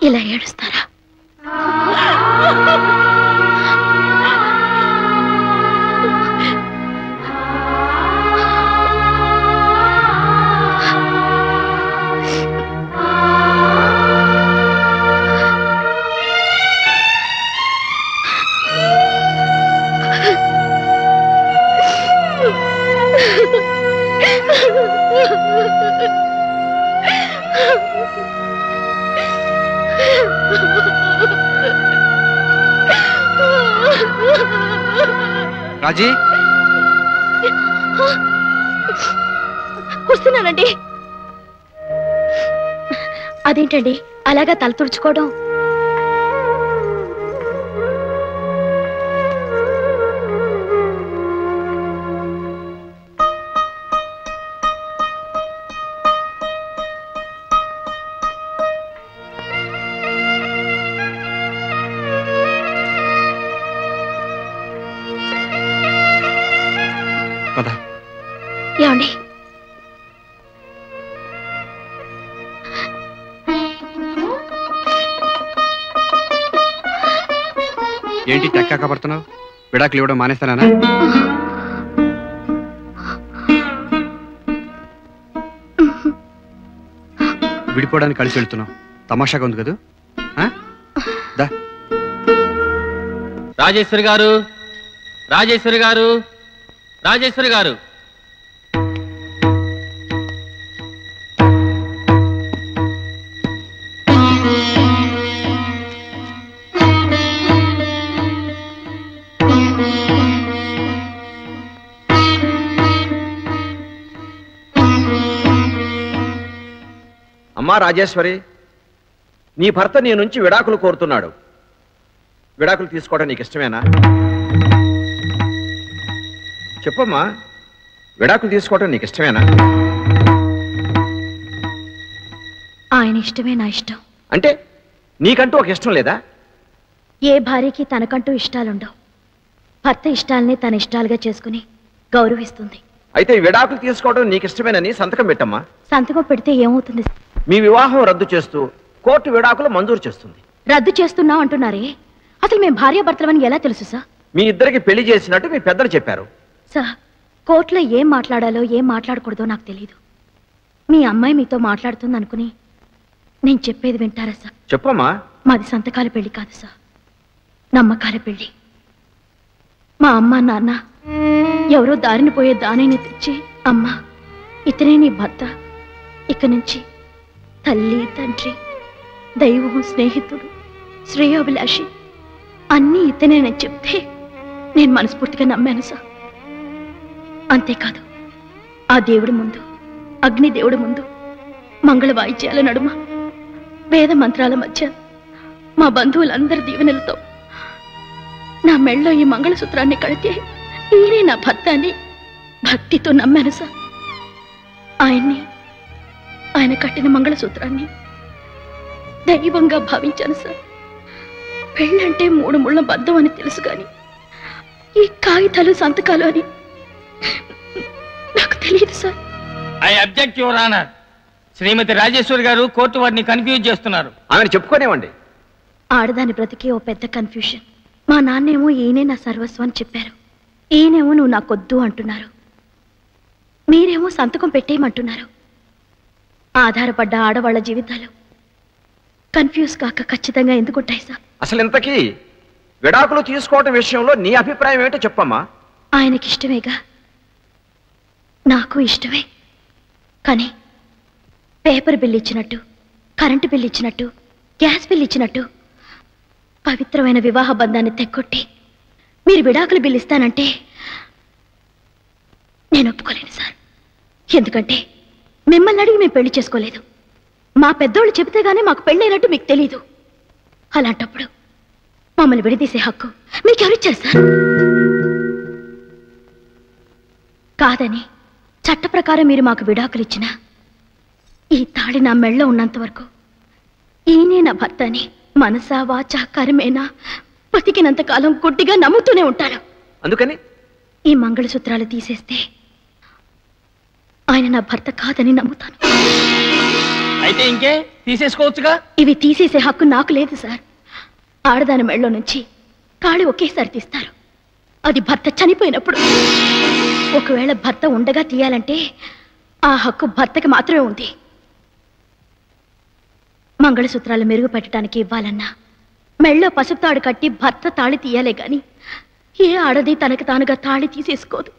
ఇలా ఏడుస్తారా? రాజీ? వస్తున్నానండి. అదేంటండి? అలాగా తల తుడుచుకోవడం? ఏంటి తెక్కాక పడుతున్నావు విడాకులు ఇవ్వడం మానేస్తానా విడిపోవడానికి కలిసి వెళ్తున్నావు. తమాషాగా ఉంది కదా? ఆ? దా. రాజేశ్వరి గారు రాజేశ్వరి గారు రాజేశ్వరి గారు. రాజేశ్వరి నీ భర్త నీ నుంచి విడాకులు కోరుతున్నాడు. విడాకులు తీసుకోవడం నీకు ఇష్టమేనా? చెప్పమ్మా విడాకులు తీసుకోవడం నీకు ఇష్టమేనా? ఆయన ఇష్టమే నా ఇష్టం. అంటే నీకంటూ ఒక ఇష్టం లేదా? ఏ భార్యకి తనకంటూ ఇష్టాలుండవు. భర్త ఇష్టాల్ని తన ఇష్టాలుగా చేసుకుని గౌరవిస్తుంది. అయితే విడాకులు తీసుకోవడం నీకు ఇష్టమేనని సంతకం పెట్టమ్మా. సంతకం పెడితే ఏమవుతుంది? మీ వివాహం రద్దు చేస్తూ కోర్టు విడాకులు మంజూరు చేస్తుంది. రద్దు చేస్తున్నాం అంటున్నారే? అసలు మేము భార్యాభర్తలమని ఎలా తెలుసు సార్? మీ ఇద్దరికి పెళ్ళి చేసినట్టు మీ పెద్దలు చెప్పారు. సార్ కోర్టులో ఏం మాట్లాడాలో ఏం మాట్లాడకూడదో నాకు తెలియదు మీ అమ్మాయి మీతో మాట్లాడుతుంది అనుకుని నేను చెప్పేది వింటారా సార్? చెప్పమ్మా. మాది సంతకాల పెళ్ళి కాదు సార్. నమ్మకాల పెళ్ళి. మా అమ్మ నాన్న ఎవరో దారిని పోయే దానిని తెచ్చి అమ్మ ఇతనే నీ భర్త. ఇక నుంచి తల్లి తండ్రి దైవం స్నేహితుడు శ్రేయోభిలాషి అన్నీ ఇతనేనని చెప్తే నేను మనస్ఫూర్తిగా నమ్మాను సార్. అంతేకాదు ఆ దేవుడి ముందు అగ్నిదేవుడి ముందు మంగళ వాయిద్యాల నడుమ వేద మంత్రాల మధ్య మా బంధువులందరి దీవెనలతో నా మెళ్ళో ఈ మంగళసూత్రాన్ని కడితే ఈయనే నా భర్త అని భక్తితో నమ్మాను సార్. ఆయన్ని ఆయన కట్టిన మంగళసూత్రాన్ని దైవంగా భావించాను సార్. పెళ్ళంటే మూడు ముళ్ళ బద్దం అని తెలుసు కానీ ఈ కాగితాలు సంతకాలు అని నాకు తెలియదు sir. I object your honour. శ్రీమతి రాజేశ్వరి గారు కోర్టు వారిని కన్ఫ్యూజ్ చేస్తున్నారు. ఆమెను చెప్పుకోనివ్వండి. ఆడదాని బ్రతికే ఓ పెద్ద కన్ఫ్యూషన్. మా నాన్నేమో ఈయనే నా సర్వస్వం అని చెప్పారు. ఈయనేమో నువ్వు నాకొద్దు అంటున్నారు. మీరేమో సంతకం పెట్టేయమంటున్నారు. ఆధారపడ్డ ఆడవాళ్ళ జీవితాలు కన్ఫ్యూజ్ కాక ఖచ్చితంగా ఎందుకుంటాయి సార్? అసలు ఇంతకీ విడాకులు తీసుకోవడం విషయంలో నీ అభిప్రాయం ఏంటో చెప్పమ్మా. ఆయనకిష్టమేగా నాకు ఇష్టమే. కానీ పేపర్ బిల్ ఇచ్చినట్టు కరెంటు బిల్ ఇచ్చినట్టు గ్యాస్ బిల్ ఇచ్చినట్టు పవిత్రమైన వివాహ బంధాన్ని తెక్కొట్టి మీరు విడాకులు బిల్ ఇస్తానంటే నేను ఒప్పుకోలేను సార్. ఎందుకంటే మిమ్మల్ని అడిగి మేము పెళ్ళి చేసుకోలేదు. మా పెద్దోళ్ళు చెబితే గానీ మాకు పెళ్ళైనట్టు మీకు తెలీదు. అలాంటప్పుడు మమ్మల్ని విడదీసే హక్కు మీకెవరిచ్చారు సార్? కాదని చట్ట ప్రకారం మీరు మాకు విడాకులు ఇచ్చినా ఈ తాళి నా మెళ్ళ ఉన్నంత వరకు ఈయనే నా భర్త అని మనసా వాచా కర్మేనా బతికినంత కాలం గుడ్డిగా నమ్ముతూనే ఉంటాను అందుకని? ఈ మంగళసూత్రాలు తీసేస్తే ఆయన నా భర్త కాదని నమ్ముతాను. అయితే ఇంకే? తీసేసుకోవచ్చుగా? ఇవి తీసేసే హక్కు నాకు లేదు సార్. ఆడదాని మెళ్ళో నుంచి కాళి ఒకేసారి తీస్తారు. అది భర్త చనిపోయినప్పుడు. ఒకవేళ భర్త ఉండగా తీయాలంటే ఆ హక్కు భర్తకి మాత్రమే ఉంది. మంగళసూత్రాలు మెరుగుపెట్టడానికి ఇవ్వాలన్నా మెళ్ళో పసుపు తాడు కట్టి భర్త తాళి తీయాలే గాని ఏ ఆడది తనకు తానుగా తాళి తీసేసుకోదు.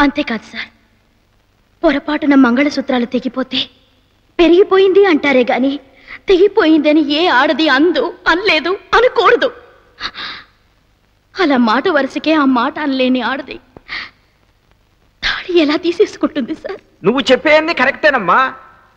అంతేకాదు సార్. పొరపాటున మంగళసూత్రాలు తెగిపోతే పెరిగిపోయింది అంటారే గాని తెగిపోయిందని ఏ ఆడది అందు అనలేదు అనకూడదు. అలా మాట వరుసకే ఆ మాట అనలేని ఆడది తాళి ఎలా తీసేసుకుంటుంది సార్? నువ్వు చెప్పేయన్ని కరెక్టేనమ్మా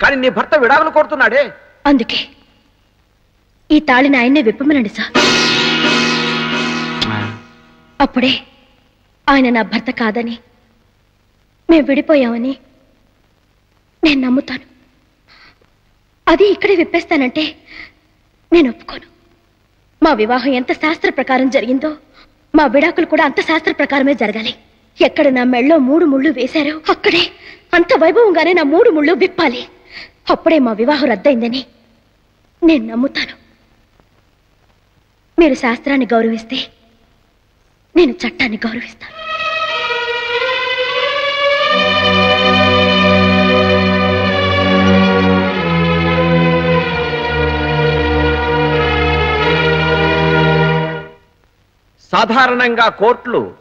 కానీ నీ భర్త విడాకులు కోరుతున్నాడే. అందుకే ఈ తాళిని ఆయన్నే విప్పమనండి సార్. అప్పుడే ఆయన నా భర్త కాదని మేము విడిపోయామని నేను నమ్ముతాను. అది ఇక్కడే విప్పేస్తానంటే నేను ఒప్పుకోను. మా వివాహం ఎంత శాస్త్ర ప్రకారం జరిగిందో మా విడాకులు కూడా అంత శాస్త్ర ప్రకారమే జరగాలి. ఎక్కడ నా మెళ్ళో మూడు ముళ్ళు వేశారో అక్కడే అంత వైభవంగానే నా మూడు ముళ్ళు విప్పాలి. అప్పుడే మా వివాహం రద్దయిందని నేను నమ్ముతాను. మీరు శాస్త్రాన్ని గౌరవిస్తే నేను చట్టాన్ని గౌరవిస్తాను. సాధారణంగా కోర్టులు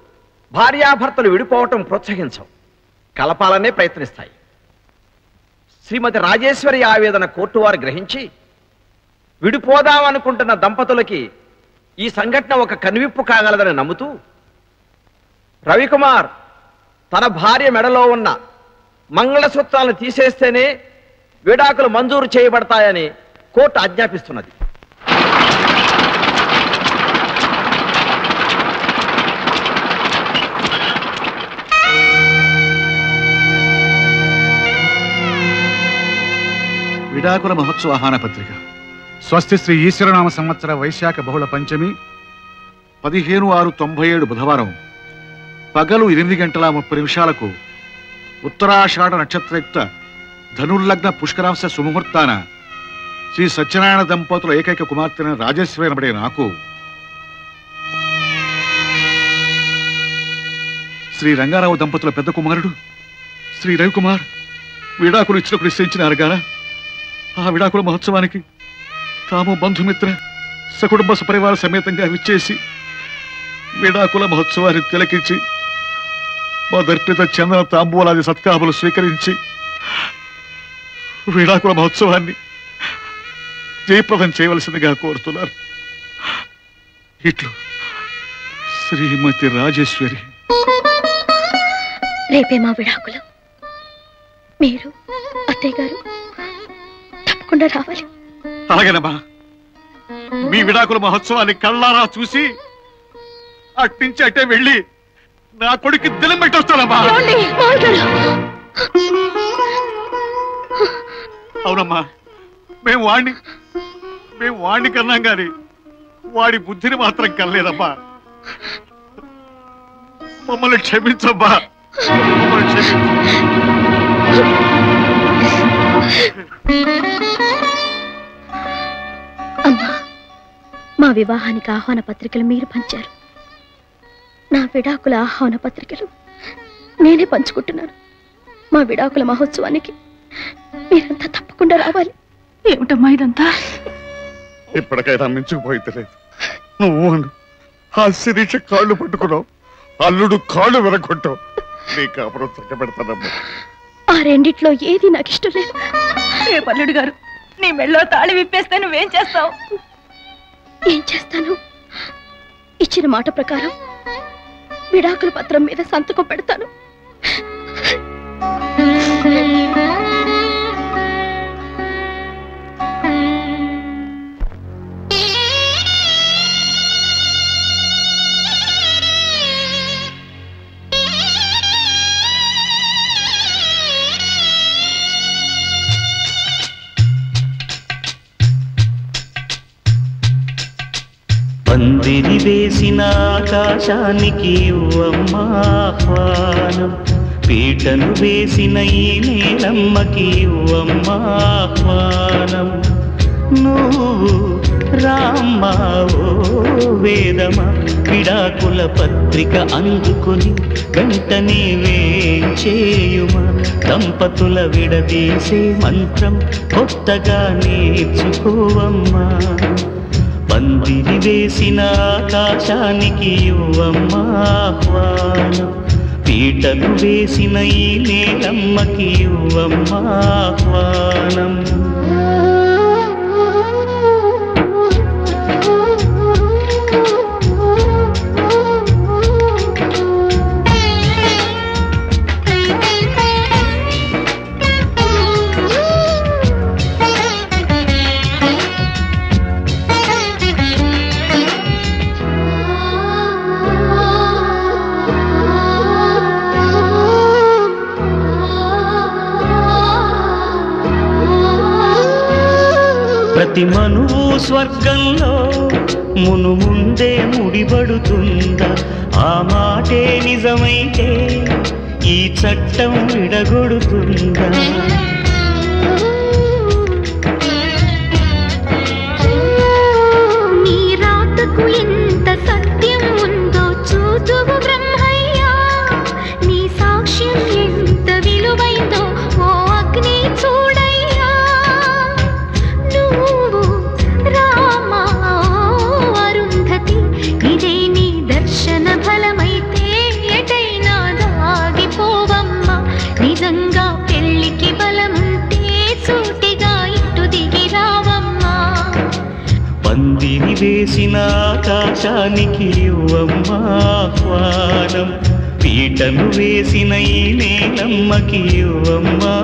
భార్యాభర్తలు విడిపోవటం ప్రోత్సహించవు. కలపాలనే ప్రయత్నిస్తాయి. శ్రీమతి రాజేశ్వరి ఆవేదన కోర్టు వారు గ్రహించి విడిపోదామనుకుంటున్న దంపతులకి ఈ సంఘటన ఒక కనువిప్పు కాగలదని నమ్ముతూ రవికుమార్ తన భార్య మెడలో ఉన్న మంగళసూత్రాలను తీసేస్తేనే విడాకులు మంజూరు చేయబడతాయని కోర్టు ఆజ్ఞాపిస్తున్నది. విడాకుల మహోత్సవ ఆహ్వాన పత్రిక. స్వస్తి శ్రీ ఈశ్వరనామ సంవత్సర వైశాఖ బహుళ పంచమి పదిహేను ఆరు తొంభై ఏడు బుధవారం పగలు ఎనిమిది గంటల ముప్పై నిమిషాలకు ఉత్తరాషాఢ నక్షత్రయుక్త ధనుర్లగ్న పుష్కరాంశ సుముహూర్తాన శ్రీ సత్యనారాయణ దంపతుల ఏకైక కుమార్తెన రాజేశ్వరి అనబడే నాకు శ్రీ రంగారావు దంపతుల పెద్ద కుమారుడు శ్రీ రవికుమార్ విడాకులు ఇచ్చినప్పుడు నిశ్చయించినారు గాన ఆ విడాకుల మహోత్సవానికి తాము బంధుమిత్ర సకుటుంబ సపరివార సమేతంగా విచ్చేసి విడాకుల మహోత్సవాన్ని తిలకించి మా దర్పిత చందన తాంబూలాది సత్కాములు స్వీకరించి విడాకుల మహోత్సవాన్ని జయప్రదం చేయవలసిందిగా కోరుతున్నారు. ఇట్లు శ్రీమతి రాజేశ్వరి. రేపే మా విడాకులు. మీరు అత్తయ్య గారు తప్పకుండా రావాలి. అలాగేనమ్మా. మీ విడాకుల మహోత్సవాన్ని కళ్ళారా చూసి అట్నుంచి అట్టే వెళ్ళి నా కొడుకు దిలం పెట్టొస్తానమ్మా! అవునమ్మా. మేము వాణ్ణి మేము వాణ్ణి కన్నాం గాని వాడి బుద్ధిని మాత్రం కనలేదమ్మా. మమ్మల్ని క్షమించమ్మా. మమ్మల్ని క్షమించు. అమ్మా మా వివాహానికి ఆహ్వాన పత్రికలు మీరు పంచారు. నా విడాకుల ఆహ్వాన పత్రికలు నేనే పంచుకుంటున్నాను. మా విడాకుల మహోత్సవానికి మీరంతా తప్పకుండా రావాలి. ఏమిటమ్మా ఇదంతా? ఇప్పటికైనా మించుకుపోయింది లేదు. నువ్వు. ఆ శిరీష కాళ్ళు పట్టుకున్నావు అల్లుడు కాళ్ళు విరగొట్టావు. నీ కాపురం చక్కబెడతానమ్మా. ఆ రెండిట్లో ఏది నాకు ఇష్టం లేదు. ఏ పల్లుడు గారు నీ మెళ్ళో తాళి విప్పేస్తే నువ్వేం చేస్తావు? ఏం చేస్తాను? ఇచ్చిన మాట ప్రకారం విడాకుల పత్రం మీద సంతకం పెడతాను. పందిరి ఆకాశానికి ఇవ్వమ్మా ఆహ్వానం. పీటను వేసిన ఈ నేలమ్మకి ఇవ్వమ్మా ఆహ్వానం. నువ్వు రామ్మావో ఓ వేదమ? విడాకుల పత్రిక అందుకొని వెంటనే వేచేయుమా దంపతుల విడదీసే మంత్రం కొత్తగా నేర్చుకోవమ్మా. పందిరి వేసిన ఆకాశానికి ఇవ్వమ్మా ఆహ్వానం. పీటలు వేసిన ఈ నేలమ్మకి ఇవ్వమ్మా స్వర్గంలో మును ముందే ముడిపడుతుందా? ఆ మాటే నిజమైతే ఈ చట్టం విడగొడుతుందా? ఆకాశానికి ఇవ్వమ్మా ఆహ్వానం. పీటను వేసిన ఈ నేలమ్మకి ఇవ్వమ్మా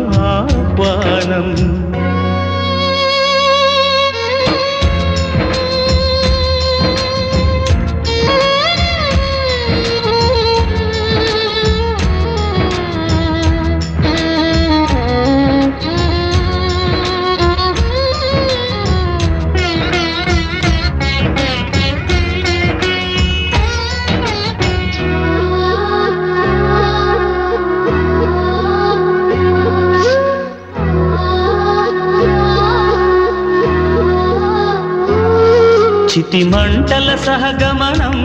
చితి మంటల సహగమనం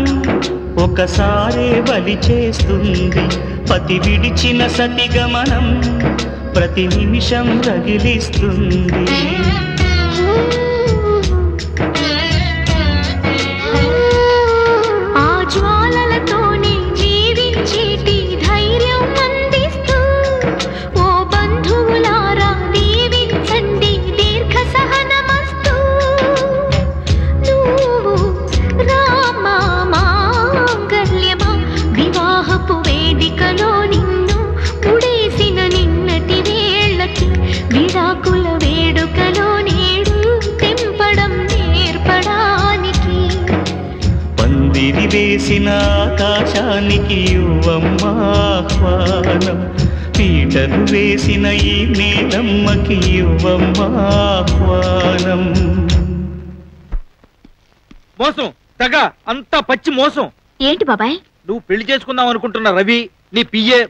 ఒకసారే బలి చేస్తుంది. పతి విడిచిన సతి గమనం ప్రతి నిమిషం రగిలిస్తుంది. వేసిన ఆకాశానికి ఇవ్వమ్మా ఆహ్వానం. పీటలు వేసిన ఈ నేలమ్మకి ఇవ్వమ్మా ఆహ్వానం. మోసం తెగ అంతా పచ్చి మోసం. ఏంటి బాబాయ్? నువ్వు పెళ్ళి చేసుకుందాం అనుకుంటున్న రవి నీ పిఏ